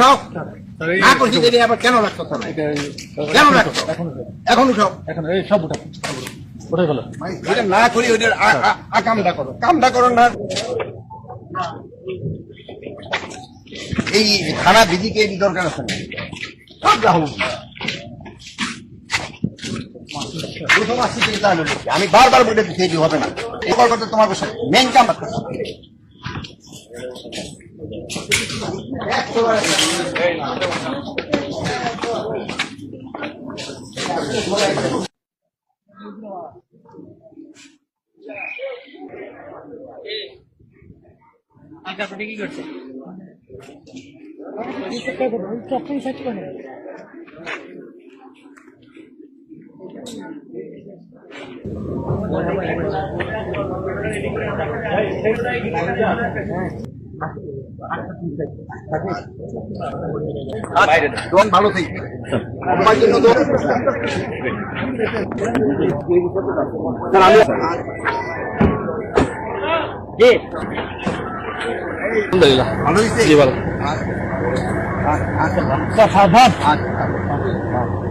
উঠাও। না করছি যদি আবার কেন রাখছো কেন রাখছো এখন উঠাও। এখন এই সব উঠা উঠে গেল এটা না করি ওইটার আ- আ- করো। কামটা করো না। এই থানা বিধিকে এই দরকার আছে? না সব প্রথম আসছি? আমি বারবার বলে দিচ্ছি হবে না। এই কথা তোমার মেন কাম দোন ভালো থেকে তোমার আলহামদুলিল্লাহ ভালো হয়েছে ভালো আচ্ছা সাবধান আচ্ছা।